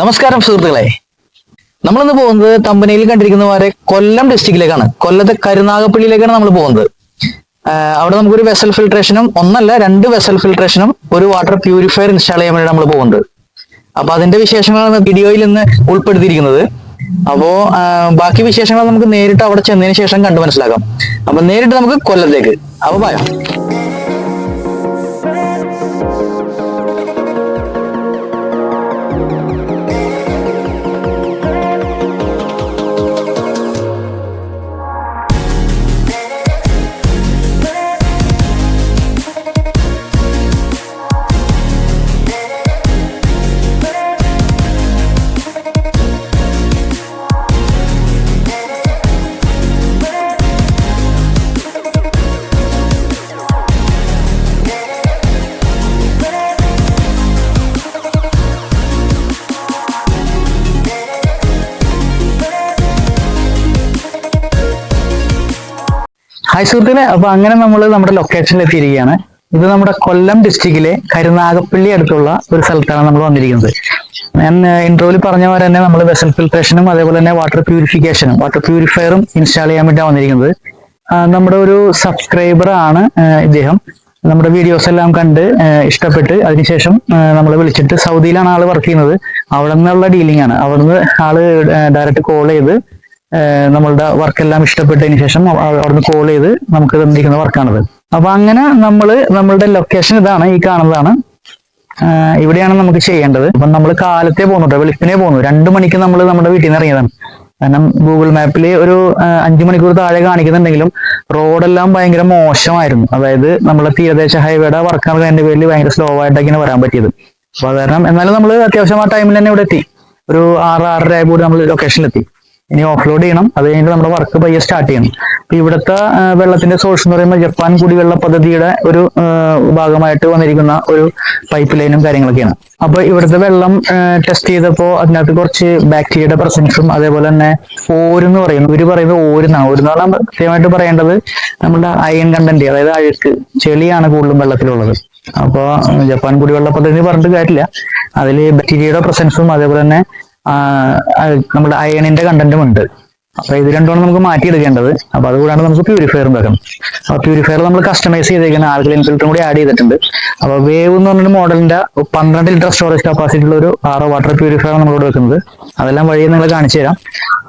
നമസ്കാരം സുഹൃത്തുക്കളെ. നമ്മളിന്ന് പോകുന്നത് തമ്പനയിൽ കണ്ടിരിക്കുന്ന പോലെ കൊല്ലം ഡിസ്ട്രിക്റ്റിലേക്കാണ് കൊല്ലത്തെ കരുനാഗപ്പള്ളിയിലേക്കാണ് നമ്മൾ പോകുന്നത്. അവിടെ നമുക്കൊരു വെസൽ ഫിൽട്രേഷനും ഒന്നല്ല രണ്ട് വെസൽ ഫിൽട്രേഷനും ഒരു വാട്ടർ പ്യൂരിഫയർ ഇൻസ്റ്റാൾ ചെയ്യാൻ വേണ്ടി നമ്മൾ പോകുന്നത് അപ്പൊ അതിന്റെ വിശേഷങ്ങളാണ് വീഡിയോയിൽ ഇന്ന് ഉൾപ്പെടുത്തിയിരിക്കുന്നത്. അപ്പോ ബാക്കി വിശേഷങ്ങൾ നമുക്ക് നേരിട്ട് അവിടെ ചെന്നതിന് ശേഷം കണ്ടു മനസ്സിലാക്കാം. അപ്പൊ നേരിട്ട് നമുക്ക് കൊല്ലത്തേക്ക്. അപ്പൊ ഭയം ഹായ് സുഹൃത്തുക്കളെ അപ്പൊ അങ്ങനെ നമ്മൾ നമ്മുടെ ലൊക്കേഷനിൽ എത്തിയിരിക്കുകയാണ് ഇത് നമ്മുടെ കൊല്ലം ഡിസ്ട്രിക്റ്റിലെ കരുനാഗപ്പള്ളി അടുത്തുള്ള ഒരു സ്ഥലത്താണ് നമ്മൾ വന്നിരിക്കുന്നത്. ഞാൻ ഇൻട്രോയിൽ പറഞ്ഞ പോലെ തന്നെ നമ്മൾ വെസൽ ഫിൽട്രേഷനും അതേപോലെ തന്നെ വാട്ടർ പ്യൂരിഫിക്കേഷനും വാട്ടർ പ്യൂരിഫയറും ഇൻസ്റ്റാൾ ചെയ്യാൻ വേണ്ടിയാണ് വന്നിരിക്കുന്നത്. നമ്മുടെ ഒരു സബ്സ്ക്രൈബർ ആണ് ഇദ്ദേഹം. നമ്മുടെ വീഡിയോസ് എല്ലാം കണ്ട് ഇഷ്ടപ്പെട്ട് അതിനുശേഷം നമ്മൾ വിളിച്ചിട്ട് സൗദിയിലാണ് ആൾ വർക്ക് ചെയ്യുന്നത്. അവിടെ നിന്നുള്ള ഡീലിംഗ് ആണ്. അവിടുന്ന് ആൾ ഡയറക്റ്റ് കോൾ ചെയ്ത് നമ്മളുടെ വർക്കെല്ലാം ഇഷ്ടപ്പെട്ടതിന് ശേഷം അവ- അവിടുന്ന് കോൾ ചെയ്ത് നമുക്ക് തന്നിരിക്കുന്ന വർക്കാണത്. അപ്പൊ അങ്ങനെ നമ്മൾ നമ്മളുടെ ലൊക്കേഷൻ ഇതാണ് ഈ കാണുന്നതാണ്. ഇവിടെയാണ് നമുക്ക് ചെയ്യേണ്ടത്. അപ്പം നമ്മൾ കാലത്തെ പോകുന്നുണ്ട് വെളുപ്പിനെ പോകുന്നു. രണ്ടു മണിക്ക് നമ്മൾ നമ്മുടെ വീട്ടിൽ നിന്ന് ഇറങ്ങിയതാണ്. കാരണം ഗൂഗിൾ മാപ്പിൽ ഒരു അഞ്ചു മണിക്കൂർ താഴെ കാണിക്കുന്നുണ്ടെങ്കിലും റോഡെല്ലാം ഭയങ്കര മോശമായിരുന്നു. അതായത് നമ്മുടെ തീരദേശ ഹൈവേയുടെ വർക്കാണ് എന്റെ പേരിൽ ഭയങ്കര സ്ലോ ആയിട്ടൊക്കെ ഇങ്ങനെ വരാൻ പറ്റിയത്. അപ്പൊ കാരണം എന്നാലും നമ്മൾ അത്യാവശ്യം ആ ടൈമിൽ തന്നെ ഇവിടെ എത്തി. ഒരു ആറ് ആറര ആയപ്പോൾ നമ്മൾ ലൊക്കേഷനിലെത്തി ഇനി ഓഫ്ലോഡ് ചെയ്യണം. അത് കഴിഞ്ഞിട്ട് നമ്മുടെ വർക്ക് പയ്യെ സ്റ്റാർട്ട് ചെയ്യണം. അപ്പൊ ഇവിടുത്തെ വെള്ളത്തിന്റെ സോഴ്സ് എന്ന് പറയുമ്പോൾ ജപ്പാൻ കുടിവെള്ള പദ്ധതിയുടെ ഒരു ഭാഗമായിട്ട് വന്നിരിക്കുന്ന ഒരു പൈപ്പ് ലൈനും കാര്യങ്ങളൊക്കെയാണ്. അപ്പൊ ഇവിടുത്തെ വെള്ളം ടെസ്റ്റ് ചെയ്തപ്പോൾ അതിനകത്ത് കുറച്ച് ബാക്ടീരിയയുടെ പ്രസൻസും അതേപോലെ തന്നെ ഓരെന്ന് പറയുന്നു. ഇവർ പറയുന്നത് ഓരുന്നാണ് ഓരുന്നാണ് കൃത്യമായിട്ട് പറയേണ്ടത്. നമ്മുടെ അയൺ കണ്ടന്റ് അതായത് അഴുക്ക് ചെളിയാണ് കൂടുതലും വെള്ളത്തിലുള്ളത്. അപ്പോൾ ജപ്പാൻ കുടിവെള്ള പദ്ധതി പറഞ്ഞിട്ട് കാര്യമില്ല. അതിൽ ബാക്ടീരിയയുടെ പ്രസൻസും അതേപോലെ തന്നെ നമ്മുടെ അയണിന്റെ കണ്ടന്റും ഉണ്ട്. അപ്പൊ ഇത് രണ്ടുമാണ് നമുക്ക് മാറ്റിയെടുക്കേണ്ടത്. അപ്പൊ അതുകൂടാണ് നമുക്ക് പ്യൂരിഫയറും വെക്കണം അപ്പൊ പ്യൂരിഫയർ നമ്മൾ കസ്റ്റമൈസ് ചെയ്തേക്കുന്ന ആൽക്കലൈൻ ഫിൽറ്ററും കൂടി ആഡ് ചെയ്തിട്ടുണ്ട്. അപ്പൊ വേവ് എന്ന് പറഞ്ഞൊരു മോഡലിന്റെ പന്ത്രണ്ട് ലിറ്റർ സ്റ്റോറേജ് കപ്പാസിറ്റി ഉള്ള ഒരു ആറ് വാട്ടർ പ്യൂരിഫയർ നമ്മളിവിടെ വെക്കുന്നത്. അതെല്ലാം വഴി നിങ്ങൾ കാണിച്ചു തരാം.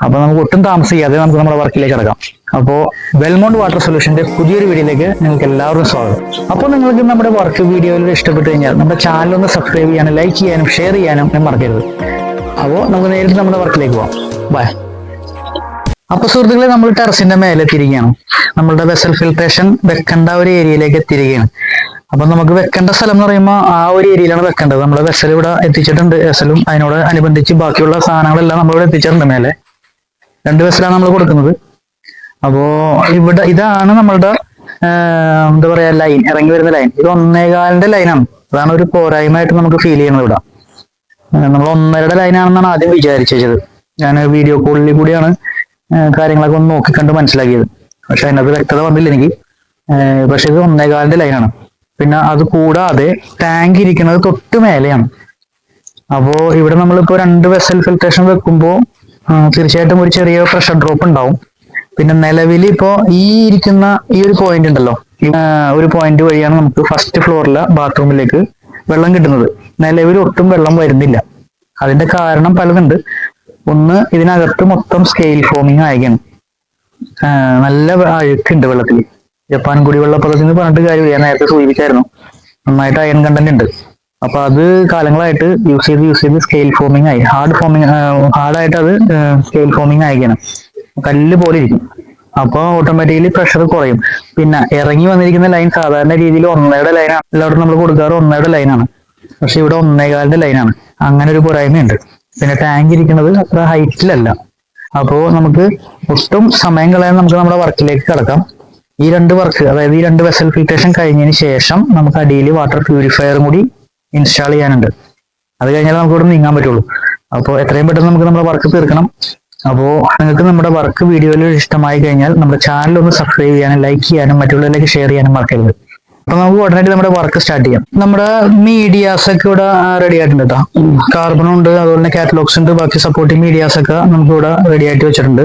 അപ്പൊ നമുക്ക് ഒട്ടും താമസിക്കാതെ നമുക്ക് നമ്മുടെ വർക്കിലേക്ക് ഇറങ്ങാം അപ്പോ വെൽമോണ്ട് വാട്ടർ സൊല്യൂഷന്റെ പുതിയൊരു വീഡിയോയിലേക്ക് നിങ്ങൾക്ക് എല്ലാവർക്കും സ്വാഗതം. അപ്പോൾ നിങ്ങൾക്ക് നമ്മുടെ വർക്ക് വീഡിയോയിൽ ഇഷ്ടപ്പെട്ടു കഴിഞ്ഞാൽ നമ്മുടെ ചാനൽ ഒന്ന് സബ്സ്ക്രൈബ് ചെയ്യാനും ലൈക്ക് ചെയ്യാനും ഷെയർ ചെയ്യാനും മറക്കരുത്. അപ്പോൾ നമുക്ക് നേരിട്ട് നമ്മുടെ വർക്കിലേക്ക് പോവാം. ബൈ അപ്പൊ സുഹൃത്തുക്കളെ നമ്മൾ ടെറസിന്റെ മേലെ എത്തിയിരിക്കുകയാണ്. നമ്മളുടെ വെസൽ ഫിൽട്രേഷൻ വെക്കേണ്ട ഒരു ഏരിയയിലേക്ക് എത്തിയിരിക്കുകയാണ്. അപ്പൊ നമുക്ക് വെക്കേണ്ട സ്ഥലം എന്ന് പറയുമ്പോൾ ആ ഒരു ഏരിയയിലാണ് വെക്കേണ്ടത്. നമ്മുടെ വെസൽ ഇവിടെ എത്തിച്ചിട്ടുണ്ട്. വെസലും അതിനോട് അനുബന്ധിച്ച് ബാക്കിയുള്ള സാധനങ്ങളെല്ലാം നമ്മളിവിടെ എത്തിച്ചിട്ടുണ്ട് മേലെ. രണ്ട് വെസലാണ് നമ്മൾ കൊടുക്കുന്നത്. അപ്പോ ഇവിടെ ഇതാണ് നമ്മളുടെ എന്താ പറയാ ലൈൻ ഇറങ്ങി വരുന്ന ലൈൻ ഇത് ഒന്നേകാലിന്റെ ലൈനാണ് അതാണ് ഒരു പോരായ്മയായിട്ട് നമുക്ക് ഫീൽ ചെയ്യുന്നത് ഇവിടെ. നമ്മൾ ഒന്നരയുടെ ലൈനാണെന്നാണ് ആദ്യം വിചാരിച്ചു വെച്ചത് ഞാൻ വീഡിയോ കോളിൽ കൂടിയാണ് കാര്യങ്ങളൊക്കെ ഒന്ന് നോക്കിക്കണ്ട് മനസ്സിലാക്കിയത്. പക്ഷെ അതിനകത്ത് വ്യക്തത വന്നില്ല എനിക്ക്. പക്ഷെ ഇത് ഒന്നേകാലിന്റെ ലൈനാണ് പിന്നെ അത് കൂടാതെ ടാങ്ക് ഇരിക്കുന്നത് തൊട്ട് മേലെയാണ്. അപ്പോ ഇവിടെ നമ്മളിപ്പോ രണ്ട് വെസൽ ഫിൽട്രേഷൻ വെക്കുമ്പോൾ തീർച്ചയായിട്ടും ഒരു ചെറിയ പ്രഷർ ഡ്രോപ്പ് ഉണ്ടാവും. പിന്നെ നിലവിൽ ഇപ്പോ ഈ ഇരിക്കുന്ന ഈ ഒരു പോയിന്റ് ഉണ്ടല്ലോ. ഒരു പോയിന്റ് വഴിയാണ് നമുക്ക് ഫസ്റ്റ് ഫ്ലോറിലെ ബാത്റൂമിലേക്ക് വെള്ളം കിട്ടുന്നത്. നിലവിൽ ഒട്ടും വെള്ളം വരുന്നില്ല. അതിന്റെ കാരണം പലതുണ്ട്. ഒന്ന് ഇതിനകത്ത് മൊത്തം സ്കെയിൽ ഫോമിങ് ആയിരിക്കണം നല്ല അഴുക്കുണ്ട് വെള്ളത്തിൽ. ജപ്പാൻ കുടിവെള്ള പദ്ധതി പറഞ്ഞിട്ട് കാര്യമില്ല. ഞാൻ നേരത്തെ സൂചിപ്പിച്ചായിരുന്നു. നന്നായിട്ട് അയൺ കണ്ടന്റ് ഉണ്ട്. അപ്പൊ അത് കാലങ്ങളായിട്ട് യൂസ് ചെയ്ത് യൂസ് ചെയ്ത് സ്കെയിൽ ഫോമിങ് ആയി. ഹാർഡ് ഫോമിങ് ഹാർഡായിട്ട് അത് സ്കെയിൽ ഫോമിങ് ആയിരിക്കണം കല്ല് പോലെ ഇരിക്കും. അപ്പൊ ഓട്ടോമാറ്റിക്കലി പ്രഷർ കുറയും. പിന്നെ ഇറങ്ങി വന്നിരിക്കുന്ന ലൈൻ സാധാരണ രീതിയിൽ ഒന്നയുടെ ലൈനാണ് എല്ലാവരും നമ്മൾ കൊടുക്കാറ് ഒന്നയുടെ ലൈനാണ് പക്ഷെ ഇവിടെ ഒന്നേകാലിന്റെ ലൈനാണ് അങ്ങനെ ഒരു പോരായ്മയുണ്ട്. പിന്നെ ടാങ്ക് ഇരിക്കുന്നത് അത്ര ഹൈറ്റിലല്ല അപ്പോ നമുക്ക് ഒട്ടും സമയം കളയാൻ നമുക്ക് നമ്മുടെ വർക്കിലേക്ക് കിടക്കാം. ഈ രണ്ട് വർക്ക് അതായത് ഈ രണ്ട് വെസൽ ഫിൽട്രേഷൻ കഴിഞ്ഞതിന് ശേഷം നമുക്ക് അടിയിൽ വാട്ടർ പ്യൂരിഫയറും കൂടി ഇൻസ്റ്റാൾ ചെയ്യാനുണ്ട്. അത് കഴിഞ്ഞാൽ നമുക്ക് ഇവിടെ നീങ്ങാൻ പറ്റുള്ളൂ. അപ്പോൾ എത്രയും പെട്ടെന്ന് നമുക്ക് നമ്മുടെ വർക്ക് തീർക്കണം. അപ്പോൾ നിങ്ങൾക്ക് നമ്മുടെ വർക്ക് വീഡിയോയിൽ ഇഷ്ടമായി കഴിഞ്ഞാൽ നമ്മുടെ ചാനൽ ഒന്ന് സബ്സ്ക്രൈബ് ചെയ്യാനും ലൈക്ക് ചെയ്യാനും മറ്റുള്ളവരിലേക്ക് ഷെയർ ചെയ്യാനും മറക്കരുത്. അപ്പൊ നമുക്ക് ഉടനടി നമ്മുടെ വർക്ക് സ്റ്റാർട്ട് ചെയ്യാം. നമ്മുടെ മീഡിയാസ് ഒക്കെ ഇവിടെ റെഡി ആയിട്ടുണ്ട് കേട്ടോ ഉണ്ട് അതുപോലെ തന്നെ കാറ്റലോഗ്സ് ഉണ്ട് ബാക്കി സപ്പോർട്ടിംഗ് മീഡിയാസ് ഒക്കെ നമുക്ക് ഇവിടെ റെഡി ആയിട്ട് വെച്ചിട്ടുണ്ട്.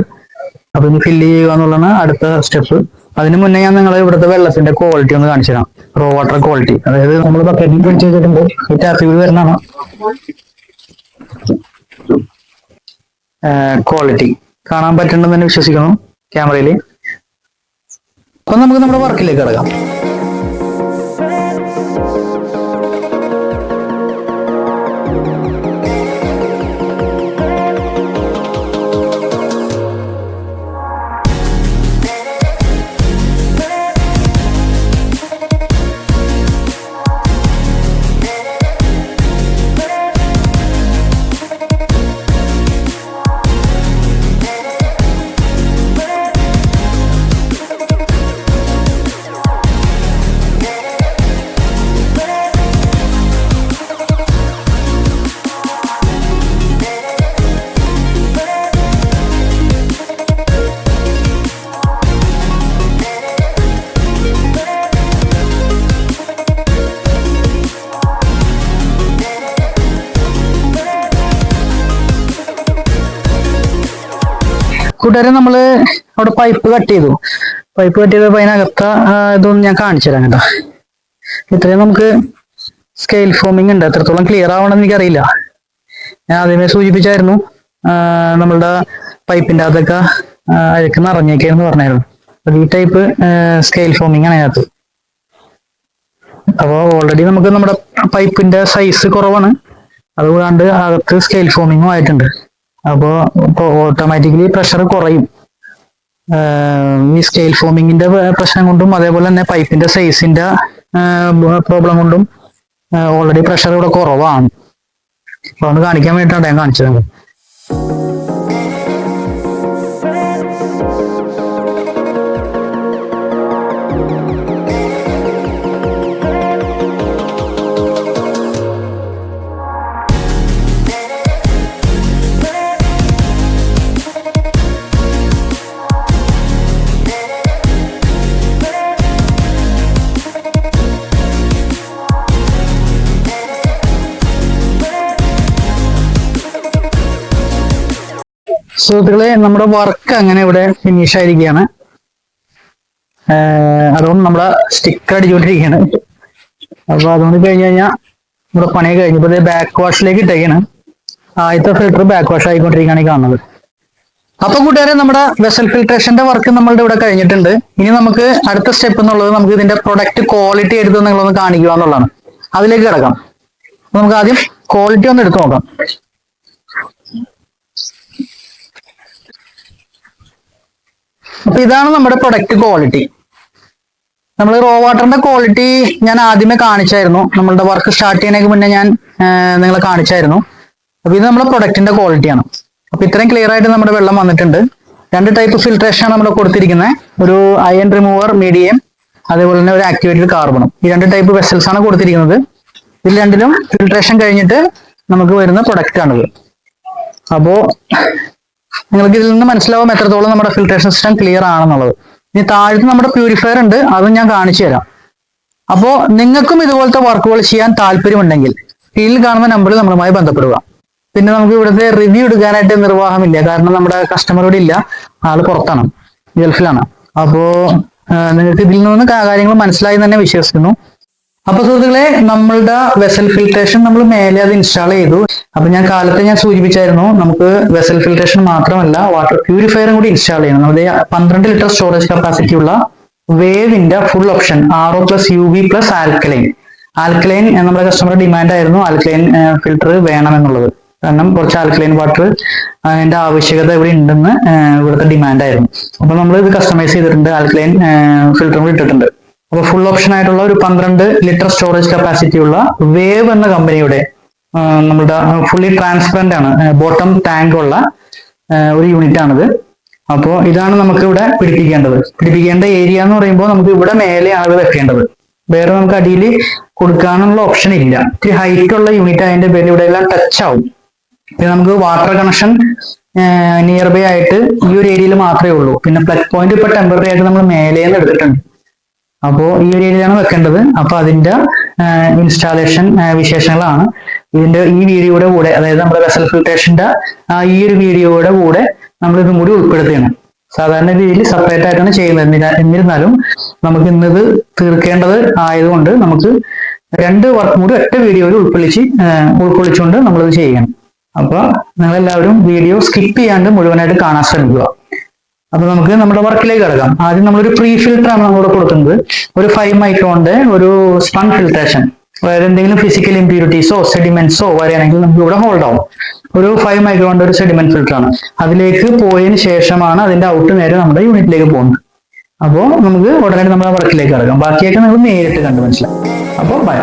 അപ്പൊ ഇനി ഫില്ല് ചെയ്യുക എന്നുള്ളതാണ് അടുത്ത സ്റ്റെപ്പ് അതിന് മുന്നേ ഞാൻ നിങ്ങളെ ഇവിടുത്തെ വെള്ളത്തിന്റെ ക്വാളിറ്റി ഒന്ന് കാണിച്ചു തരാം. റോ വാട്ടർ ക്വാളിറ്റി അതായത് നമ്മൾ ബക്കറ്റിൽ പിടിച്ച് വെച്ചിട്ടുണ്ട്. ഈ ടാപ്പിൽ വരുന്നതാണ്. ക്വാളിറ്റി കാണാൻ പറ്റുന്നുണ്ടെന്ന് തന്നെ വിശ്വസിക്കുന്നു ക്യാമറയിൽ അപ്പൊ നമുക്ക് നമ്മുടെ വർക്കിലേക്ക് കിടക്കാം. കൂട്ടുകാരെ നമ്മൾ അവിടെ പൈപ്പ് കട്ട് ചെയ്തു. പൈപ്പ് കട്ട് ചെയ്തപ്പോ അതിനകത്ത ഇതൊന്നും ഞാൻ കാണിച്ചു തരാം കേട്ടോ. ഇത്രയും നമുക്ക് സ്കെയിൽ ഫോമിംഗ് ഉണ്ട്. എത്രത്തോളം ക്ലിയർ ആവണമെന്ന് എനിക്കറിയില്ല. ഞാൻ ആദ്യമേ സൂചിപ്പിച്ചായിരുന്നു നമ്മളുടെ പൈപ്പിന്റെ അകത്തൊക്കെ അഴുക്ക് നിറഞ്ഞേക്കെന്ന് പറഞ്ഞായിരുന്നു. അപ്പൊ ഈ ടൈപ്പ് സ്കെയിൽ ഫോമിംഗ് ആണ് അതിനകത്ത്. അപ്പോൾ ഓൾറെഡി നമുക്ക് നമ്മുടെ പൈപ്പിന്റെ സൈസ് കുറവാണ്. അതുകൂടാണ്ട് അകത്ത് സ്കെയിൽ ഫോമിങ്ങും ആയിട്ടുണ്ട്. അപ്പോൾ ഓട്ടോമാറ്റിക്കലി പ്രഷർ കുറയും. ഈ സ്കെയിൽ ഫോമിങ്ങിന്റെ പ്രശ്നം കൊണ്ടും അതേപോലെ തന്നെ പൈപ്പിന്റെ സൈസിന്റെ പ്രോബ്ലം കൊണ്ടും ഓൾറെഡി പ്രഷർ ഇവിടെ കുറവാണ്. അപ്പൊ അത് കാണിക്കാൻ വേണ്ടിയിട്ടാണ് ഞാൻ കാണിച്ചത്. സുഹൃത്തുക്കളെ നമ്മുടെ വർക്ക് അങ്ങനെ ഇവിടെ ഫിനിഷ് ആയിരിക്കുകയാണ്. അതുകൊണ്ട് നമ്മുടെ സ്റ്റിക്കർ അടിച്ചുകൊണ്ടിരിക്കുകയാണ്. അപ്പൊ അതുകൊണ്ട് കഴിഞ്ഞ് കഴിഞ്ഞാൽ നമ്മുടെ പണി കഴിഞ്ഞപ്പോൾ ബാക്ക് വാഷിലേക്ക് ഇട്ടേക്കാണ്. ആദ്യത്തെ ഫിൽറ്റർ ബാക്ക് വാഷ് ആയിക്കൊണ്ടിരിക്കുകയാണ് ഈ കാണുന്നത്. അപ്പൊ കൂട്ടുകാരെ നമ്മുടെ വെസൽ ഫിൽട്രേഷന്റെ വർക്ക് നമ്മളുടെ ഇവിടെ കഴിഞ്ഞിട്ടുണ്ട്. ഇനി നമുക്ക് അടുത്ത സ്റ്റെപ്പ് എന്നുള്ളത് നമുക്ക് ഇതിന്റെ പ്രൊഡക്റ്റ് ക്വാളിറ്റി എടുത്ത് നിങ്ങളൊന്ന് കാണിക്കുക എന്നുള്ളതാണ്. അതിലേക്ക് കിടക്കാം. നമുക്ക് ആദ്യം ക്വാളിറ്റി ഒന്ന് എടുത്തു നോക്കാം. അപ്പൊ ഇതാണ് നമ്മുടെ പ്രൊഡക്റ്റ് ക്വാളിറ്റി നമ്മൾ റോ വാട്ടറിന്റെ ക്വാളിറ്റി ഞാൻ ആദ്യമേ കാണിച്ചായിരുന്നു. നമ്മളുടെ വർക്ക് സ്റ്റാർട്ട് ചെയ്യുന്നതിന് മുന്നേ ഞാൻ നിങ്ങളെ കാണിച്ചായിരുന്നു. അപ്പൊ ഇത് നമ്മുടെ പ്രൊഡക്റ്റിന്റെ ക്വാളിറ്റിയാണ് അപ്പൊ ഇത്രയും ക്ലിയർ ആയിട്ട് നമ്മുടെ വെള്ളം വന്നിട്ടുണ്ട്. രണ്ട് ടൈപ്പ് ഫിൽട്രേഷൻ ആണ് നമ്മൾ കൊടുത്തിരിക്കുന്നത് ഒരു അയൺ റിമൂവർ മീഡിയം അതേപോലെ തന്നെ ഒരു ആക്ടിവേറ്റഡ് കാർബണും ഈ രണ്ട് ടൈപ്പ് വെസൽസ് ആണ് കൊടുത്തിരിക്കുന്നത്. ഇതിൽ രണ്ടിലും ഫിൽട്രേഷൻ കഴിഞ്ഞിട്ട് നമുക്ക് വരുന്ന പ്രൊഡക്റ്റ് ആണിത്. അപ്പോ നിങ്ങൾക്ക് ഇതിൽ നിന്ന് മനസ്സിലാവും എത്രത്തോളം നമ്മുടെ ഫിൽട്രേഷൻ സിസ്റ്റം ക്ലിയർ ആണെന്നുള്ളത്. ഇനി താഴത്ത് നമ്മുടെ പ്യൂരിഫയർ ഉണ്ട് അതും ഞാൻ കാണിച്ചു തരാം. അപ്പോൾ നിങ്ങൾക്കും ഇതുപോലത്തെ വർക്കുകൾ ചെയ്യാൻ താല്പര്യമുണ്ടെങ്കിൽ കീഴിൽ കാണുന്ന നമ്പറിൽ നമ്മളുമായി ബന്ധപ്പെടുക. പിന്നെ നമുക്ക് ഇവിടുത്തെ റിവ്യൂ എടുക്കാനായിട്ട് നിർവാഹമില്ല കാരണം നമ്മുടെ കസ്റ്റമർ ഇവിടെ ഇല്ല ആൾ പുറത്താണ് ഗൾഫിലാണ്. അപ്പോൾ നിങ്ങൾക്ക് ഇതിൽ നിന്ന് കാര്യങ്ങൾ മനസ്സിലായി തന്നെ വിശ്വസിക്കുന്നു. അപ്പൊ സുഹൃത്തുക്കളെ നമ്മളുടെ വെസൽ ഫിൽട്രേഷൻ നമ്മൾ മേലെ അത് ഇൻസ്റ്റാൾ ചെയ്തു. അപ്പൊ ഞാൻ കാലത്തെ ഞാൻ സൂചിപ്പിച്ചായിരുന്നു നമുക്ക് വെസൽ ഫിൽട്രേഷൻ മാത്രമല്ല വാട്ടർ പ്യൂരിഫയറും കൂടി ഇൻസ്റ്റാൾ ചെയ്യണം. നമ്മുടെ പന്ത്രണ്ട് ലിറ്റർ സ്റ്റോറേജ് കപ്പാസിറ്റി ഉള്ള വേവിന്റെ full option R O plus U V plus alkaline alkaline നമ്മുടെ കസ്റ്റമർ ഡിമാൻഡ് ആയിരുന്നു ആൽക്കലൈൻ ഫിൽട്ടർ വേണം എന്നുള്ളത് കാരണം കുറച്ച് ആൽക്കലൈൻ വാട്ടർ അതിന്റെ ആവശ്യകത ഇവിടെ ഉണ്ടെന്ന് ഇവിടുത്തെ ഡിമാൻഡ് ആയിരുന്നു. അപ്പൊ നമ്മൾ ഇത് കസ്റ്റമൈസ് ചെയ്തിട്ടുണ്ട് ആൽക്കലൈൻ ഫിൽറ്ററും കൂടി ഇട്ടിട്ടുണ്ട്. അപ്പൊ ഫുൾ ഓപ്ഷൻ ആയിട്ടുള്ള ഒരു പന്ത്രണ്ട് ലിറ്റർ സ്റ്റോറേജ് കപ്പാസിറ്റി ഉള്ള വേവ് എന്ന കമ്പനിയുടെ നമ്മുടെ ഫുള്ളി ട്രാൻസ്പെറന്റ് ആണ് ബോട്ടം ടാങ്ക് ഉള്ള ഒരു യൂണിറ്റ് ആണിത്. അപ്പോൾ ഇതാണ് നമുക്ക് ഇവിടെ പിടിപ്പിക്കേണ്ടത്. പിടിപ്പിക്കേണ്ട ഏരിയ എന്ന് പറയുമ്പോൾ നമുക്ക് ഇവിടെ മേലെയാണ് വെക്കേണ്ടത്. വേറെ നമുക്ക് അടിയിൽ കൊടുക്കാനുള്ള ഓപ്ഷൻ ഇല്ല. ഇത്തിരി ഹൈറ്റ് ഉള്ള യൂണിറ്റ് അതിന്റെ പേര് ഇവിടെ എല്ലാം ടച്ച് ആവും. പിന്നെ നമുക്ക് വാട്ടർ കണക്ഷൻ നിയർ ബൈ ആയിട്ട് ഈ ഒരു ഏരിയയിൽ മാത്രമേ ഉള്ളൂ. പിന്നെ പ്ലഗ് പോയിന്റ് ഇപ്പൊ ടെമ്പററി ആയിട്ട് നമ്മൾ മേലേന്ന് എടുത്തിട്ടുണ്ട്. അപ്പോൾ ഈ ഒരു ഏരിയയിലാണ് വെക്കേണ്ടത്. അപ്പൊ അതിന്റെ ഇൻസ്റ്റാളേഷൻ വിശേഷങ്ങളാണ്. ഇതിന്റെ ഈ വീഡിയോയുടെ കൂടെ അതായത് നമ്മുടെ വെസൽ ഫിൽട്രേഷന്റെ ഈ ഒരു വീഡിയോയുടെ കൂടെ നമ്മൾ ഇതും കൂടി ഉൾപ്പെടുത്തുകയാണ്. സാധാരണ രീതിയിൽ സെപ്പറേറ്റ് ആയിട്ടാണ് ചെയ്യുന്നത്. എന്നിര- എന്നിരുന്നാലും നമുക്ക് ഇന്നത് തീർക്കേണ്ടത് ആയതുകൊണ്ട് നമുക്ക് രണ്ട് വർക്ക് കൂടി ഒറ്റ വീഡിയോയിൽ ഉൾക്കൊള്ളിച്ച് ഉൾക്കൊള്ളിച്ചുകൊണ്ട് നമ്മളിത് ചെയ്യണം. അപ്പൊ നിങ്ങളെല്ലാവരും വീഡിയോ സ്കിപ്പ് ചെയ്യാണ്ട് മുഴുവനായിട്ട് കാണാൻ ശ്രമിക്കുക. അപ്പൊ നമുക്ക് നമ്മുടെ വർക്കിലേക്ക് കിടക്കാം. ആദ്യം നമ്മളൊരു പ്രീ ആണ് നമ്മളിവിടെ കൊടുക്കുന്നത്. ഒരു ഫൈവ് മൈക്രോണിന്റെ ഒരു സ്പൺ ഫിൽട്രേഷൻ അതായത് എന്തെങ്കിലും ഫിസിക്കൽ ഇമ്പ്യൂരിറ്റീസോ സെഡിമെന്റ്സോ വരെയാണെങ്കിൽ നമുക്ക് ഇവിടെ ഹോൾഡ് ആവും. ഒരു ഫൈവ് മൈക്രോണിന്റെ ഒരു സെഡിമെന്റ് ഫിൽറ്റർ ആണ്. അതിലേക്ക് പോയതിന് ശേഷമാണ് അതിന്റെ ഔട്ട് നേരെ നമ്മുടെ യൂണിറ്റിലേക്ക് പോകുന്നത്. അപ്പോൾ നമുക്ക് ഉടനെ നമ്മുടെ വർക്കിലേക്ക് കിടക്കാം. ബാക്കിയൊക്കെ നിങ്ങൾ നേരിട്ട് കണ്ടു മനസ്സിലാക്കാം. അപ്പോൾ ബൈ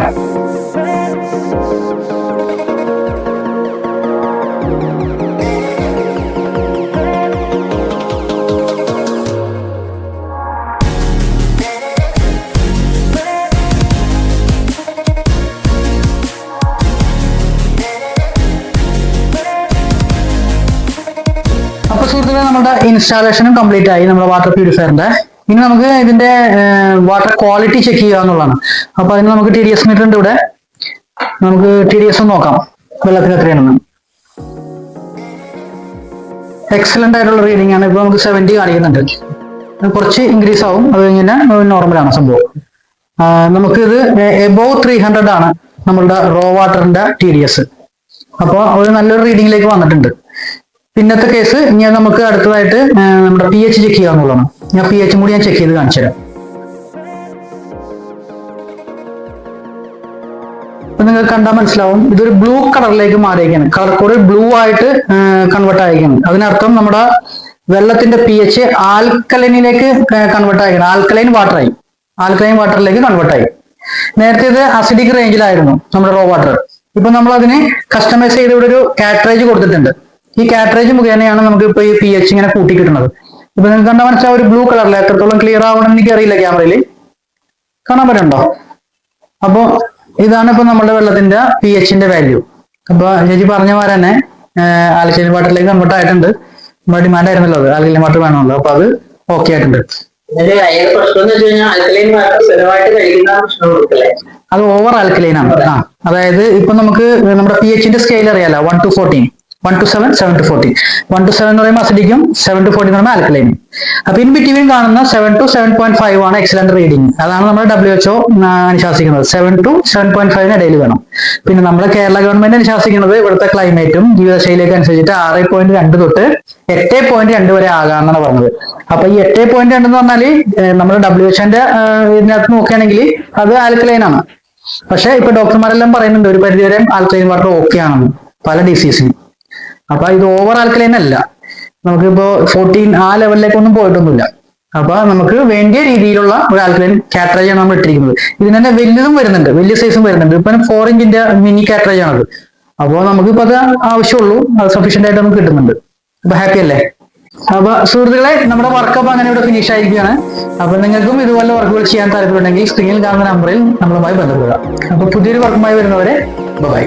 അപ്പൊ നമ്മുടെ ഇൻസ്റ്റാളേഷനും കംപ്ലീറ്റ് ആയി നമ്മുടെ വാട്ടർ പ്യൂരിഫയറിന്റെ ഇനി നമുക്ക് ഇതിന്റെ വാട്ടർ ക്വാളിറ്റി ചെക്ക് ചെയ്യുക എന്നുള്ളതാണ്. അപ്പൊ അതിന് നമുക്ക് ടി ഡി എസ് മീറ്റർ ഉണ്ട് ഇവിടെ. നമുക്ക് ടി ഡി എസ് നോക്കാം വെള്ളത്തിന് എത്രയാണെന്ന്. എക്സലന്റ് ആയിട്ടുള്ള റീഡിംഗ് ആണ്. ഇപ്പൊ നമുക്ക് സെവന്റി കാണിക്കുന്നുണ്ട്. കുറച്ച് ഇൻക്രീസ് ആവും. അത് കഴിഞ്ഞാൽ നോർമലാണ് സംഭവം. നമുക്ക് നമുക്കിത് എബോവ് ത്രീ ഹൺഡ്രഡ് ആണ് നമ്മളുടെ റോ വാട്ടറിന്റെ ടി ഡി എസ് അപ്പോൾ ഒരു നല്ലൊരു റീഡിങ്ങിലേക്ക് വന്നിട്ടുണ്ട്. പിന്നത്തെ കേസ് ഇനി നമുക്ക് അടുത്തതായിട്ട് നമ്മുടെ പി എച്ച് ചെക്ക് ചെയ്യാന്നുള്ളതാണ് ഞാൻ പി എച്ചും കൂടി ഞാൻ ചെക്ക് ചെയ്ത് കാണിച്ചു തരാം. അപ്പൊ നിങ്ങൾക്ക് കണ്ടാൽ മനസ്സിലാവും ഇതൊരു ബ്ലൂ കളറിലേക്ക് മാറിയിരിക്കുകയാണ്. കളർ കോഡ് ബ്ലൂ ആയിട്ട് കൺവേർട്ട് ആയിരിക്കുകയാണ്. അതിനർത്ഥം നമ്മുടെ വെള്ളത്തിന്റെ പി എച്ച് ആൽക്കലൈനിലേക്ക് കൺവേർട്ട് ആയിരിക്കണം ആൽക്കലൈൻ വാട്ടറായി ആൽക്കലൈൻ വാട്ടറിലേക്ക് കൺവേർട്ട് ആയി. നേരത്തെ ഇത് അസിഡിക് റേഞ്ചിലായിരുന്നു നമ്മുടെ റോ വാട്ടർ ഇപ്പൊ നമ്മൾ അതിനെ കസ്റ്റമൈസ് ചെയ്ത് ഇവിടെ ഒരു കാറ്ററേജ് കൊടുത്തിട്ടുണ്ട്. ഈ കാറ്ററേജ് മുഖേനയാണ് നമുക്ക് ഇപ്പൊ ഈ പി എച്ച് ഇങ്ങനെ കൂട്ടി കിട്ടുന്നത് ഇപ്പൊ നിങ്ങൾക്ക് കണ്ടാൽ മനസ്സിലാവും ഒരു ബ്ലൂ കളറിൽ എത്രത്തോളം ക്ലിയർ ആവണമെന്ന് എനിക്ക് അറിയില്ല ക്യാമറയിൽ കാണാൻ പറ്റുന്നുണ്ടോ? അപ്പോ ഇതാണ് ഇപ്പൊ നമ്മുടെ വെള്ളത്തിന്റെ പി എച്ചിന്റെ വാല്യൂ അപ്പൊ ചേച്ചി പറഞ്ഞ പോലെ തന്നെ ആൽക്കലൈൻ വാട്ടറിലേക്ക് കൺവേർട്ട് ആയിട്ടുണ്ട്. നമ്മുടെ ഡിമാൻഡ് ആയിരുന്നല്ലോ അത്. ആൽക്കലൈൻ വാട്ടർ വേണമല്ലോ. അപ്പൊ അത് ഓക്കെ ആയിട്ടുണ്ട്. അത് ഓവർ ആൽക്കലൈൻ ആണ്. ആ അതായത് ഇപ്പൊ നമുക്ക് നമ്മുടെ പി എച്ചിന്റെ സ്കെയിൽ അറിയാലോ. One to fourteen one to seven seven to fourteen one to seven എന്ന് പറയുമ്പോൾ അസിഡിക്കും സെവൻ ടു ഫോർട്ടീൻ എന്ന് പറയുമ്പോൾ ആൽക്കലൈനും അപ്പൊ ഇൻ ബിറ്റ്വീൻ കാണുന്ന seven to seven point five ആണ് എക്സലന്റ് റീഡിംഗ് അതാണ് നമ്മൾ ഡബ്ല്യു എച്ച്ഒ അനുശാസിക്കുന്നത്. സെവൻ ടു സെവൻ പോയിന്റ് ഫൈവിന് ഇടയിൽ വേണം. പിന്നെ നമ്മുടെ കേരള ഗവൺമെന്റ് അനുശാസിക്കുന്നത് ഇവിടുത്തെ ക്ലൈമറ്റും ജീവിതശൈലിയൊക്കെ അനുസരിച്ചിട്ട് ആറ് പോയിന്റ് രണ്ട് തൊട്ട് എട്ട് പോയിന്റ് രണ്ട് വരെ ആകാമെന്നാണ് പറഞ്ഞത്. അപ്പൊ ഈ എട്ട് പോയിന്റ് രണ്ട് എന്ന് പറഞ്ഞാൽ നമ്മൾ ഡബ്ല്യു എച്ച്ഒന്റെ ഇതിനകത്ത് നോക്കുകയാണെങ്കിൽ അത് ആൽക്കലൈൻ ആണ്. പക്ഷെ ഇപ്പൊ ഡോക്ടർമാരെല്ലാം പറയുന്നുണ്ട് ഒരു പരിധിവരെ ആൽക്കലൈൻ വാട്ടർ ഓക്കെ ആണെന്ന് പല ഡിസീസിനും അപ്പൊ ഇത് ഓവർ ആൽക്കലൈൻ അല്ല. നമുക്കിപ്പോ ഫോർട്ടീൻ ആ ലെവലിലേക്ക് ഒന്നും പോയിട്ടൊന്നുമില്ല. അപ്പൊ നമുക്ക് വേണ്ടിയ രീതിയിലുള്ള ഒരു ആൽക്കലൈൻ കാറ്ററേജ് ആണ് നമ്മൾ ഇട്ടിരിക്കുന്നത്. ഇതിന് തന്നെ വലുതും വരുന്നുണ്ട്. വലിയ സൈസും വരുന്നുണ്ട്. ഇപ്പൊ ഫോർ ഇഞ്ചിന്റെ മിനി കാറ്ററേജ് ആണത്. അപ്പോൾ നമുക്കിപ്പോ അത് ആവശ്യമുള്ളൂ. അത് സഫീഷ്യന്റ് ആയിട്ട് നമുക്ക് കിട്ടുന്നുണ്ട്. അപ്പൊ ഹാപ്പി അല്ലേ? അപ്പൊ സുഹൃത്തുക്കളെ നമ്മുടെ വർക്കപ്പ് അങ്ങനെ ഇവിടെ ഫിനിഷ് ആയിരിക്കുകയാണ്. അപ്പൊ നിങ്ങൾക്കും ഇതുപോലെ വർക്കുകൾ ചെയ്യാൻ താല്പര്യമുണ്ടെങ്കിൽ സ്ക്രീനിൽ കാണുന്ന നമ്പറിൽ നമ്മളുമായി ബന്ധപ്പെടുക. അപ്പൊ പുതിയൊരു വർക്കുമായി വരുന്നവരെ ബൈ